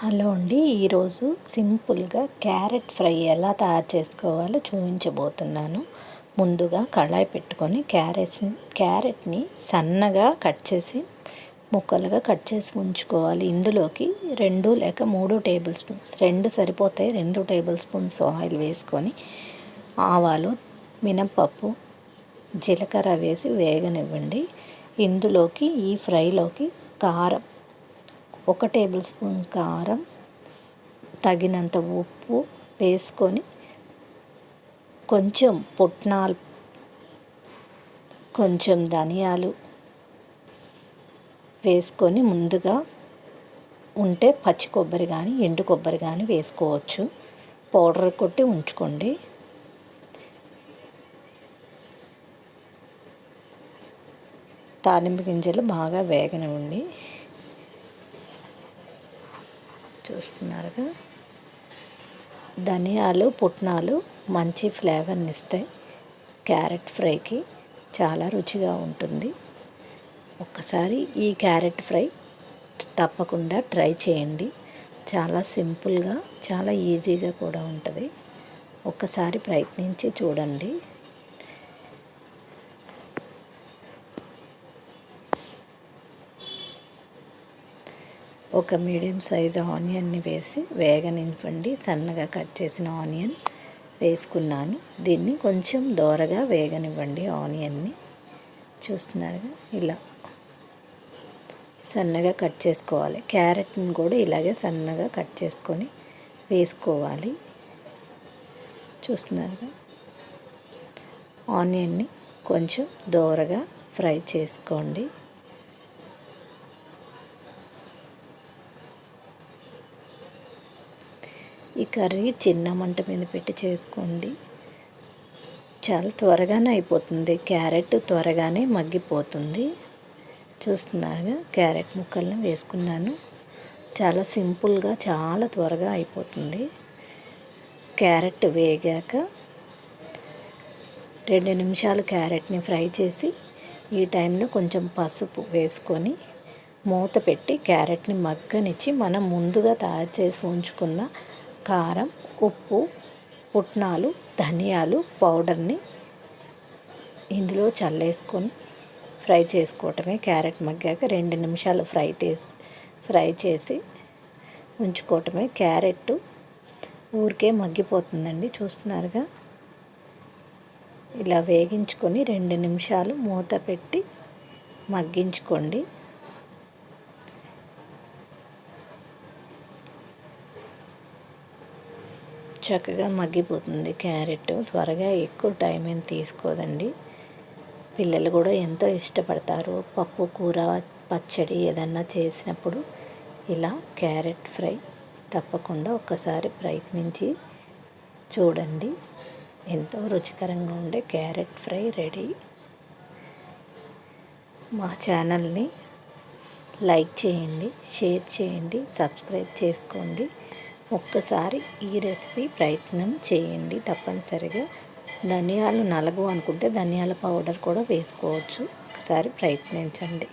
Hello అండి ఈరోజు సింపుల్గా క్యారెట్ ఫ్రై ఎలా తయారు చేసుకోవాలో చూపించబోతున్నాను ముందుగా కళాయి పెట్టుకొని క్యారెట్ క్యారెట్ని సన్నగా కట్ చేసి ముక్కలుగా కట్ చేసి ఉంచుకోవాలి. ఇందులోకి రెండు లేక మూడు టేబుల్ స్పూన్స్ రెండు సరిపోతాయి రెండు టేబుల్ స్పూన్స్ ఆయిల్ వేసుకొని ఆవాలు మినపప్పు జీలకర్ర వేసి వేగనివ్వండి. ఇందులోకి ఈ ఫ్రైలోకి కారం ఒక టేబుల్ స్పూన్ కారం తగినంత ఉప్పు వేసుకొని కొంచెం పుట్నాలు కొంచెం ధనియాలు వేసుకొని ముందుగా ఉంటే పచ్చి కొబ్బరి కానీ ఎండు కొబ్బరి కానీ వేసుకోవచ్చు. పౌడర్ కొట్టి ఉంచుకోండి. తాలింపు గింజలు బాగా వేగనివ్వండి. చూస్తున్నారుగా. ధనియాలు పుట్నాలు మంచి ఫ్లేవర్ని ఇస్తాయి క్యారెట్ ఫ్రైకి చాలా రుచిగా ఉంటుంది. ఒక్కసారి ఈ క్యారెట్ ఫ్రై తప్పకుండా ట్రై చేయండి. చాలా సింపుల్గా చాలా ఈజీగా కూడా ఉంటుంది. ఒక్కసారి ప్రయత్నించి చూడండి. ఒక మీడియం సైజు ఆనియన్ని వేసి వేగనివ్వండి సన్నగా కట్ చేసిన ఆనియన్ వేసుకున్నాను. దీన్ని కొంచెం దోరగా వేగనివ్వండి ఆనియన్ని. చూస్తున్నారుగా? ఇలా. సన్నగా కట్ చేసుకోవాలి. క్యారెట్ని కూడా ఇలాగే సన్నగా కట్ చేసుకొని వేసుకోవాలి. చూస్తున్నారుగా? ఆనియన్ని కొంచెం దోరగా ఫ్రై చేసుకోండి. ఈ కర్రీ చిన్న మంట మీద పెట్టి చేసుకోండి. చాలా త్వరగానే అయిపోతుంది. క్యారెట్ త్వరగానే మగ్గిపోతుంది. చూస్తున్నారుగా క్యారెట్ ముక్కల్ని వేసుకున్నాను. చాలా సింపుల్గా చాలా త్వరగా అయిపోతుంది. క్యారెట్ వేగాక రెండు నిమిషాలు క్యారెట్ని ఫ్రై చేసి ఈ టైంలో కొంచెం పసుపు వేసుకొని మూత పెట్టి క్యారెట్ని మగ్గనిచ్చి మనం ముందుగా తయారు చేసి ఉంచుకున్న కారం ఉప్పు పుట్నాలు ధనియాలు పౌడర్ని ఇందులో చల్లేసుకొని ఫ్రై చేసుకోవటమే. క్యారెట్ మగ్గాక రెండు నిమిషాలు ఫ్రై చేసి ఫ్రై చేసి ఉంచుకోవటమే. క్యారెట్ ఊరికే మగ్గిపోతుందండి చూస్తున్నారుగా. ఇలా వేగించుకొని రెండు నిమిషాలు మూత పెట్టి మగ్గించుకోండి. చక్కగా మగ్గిపోతుంది క్యారెట్. త్వరగా ఎక్కువ టైం ఏం తీసుకోదండి. పిల్లలు కూడా ఎంతో ఇష్టపడతారు. పప్పు కూర పచ్చడి ఏదన్నా చేసినప్పుడు ఇలా క్యారెట్ ఫ్రై తప్పకుండా ఒక్కసారి ప్రయత్నించి చూడండి. ఎంతో రుచికరంగా ఉండే క్యారెట్ ఫ్రై రెడీ. మా ఛానల్ని లైక్ చేయండి షేర్ చేయండి సబ్స్క్రైబ్ చేసుకోండి. ఒక్కసారి ఈ రెసిపీ ప్రయత్నం చేయండి తప్పనిసరిగా. ధనియాలు నలగు అనుకుంటే ధనియాల పౌడర్ కూడా వేసుకోవచ్చు. ఒకసారి ప్రయత్నించండి.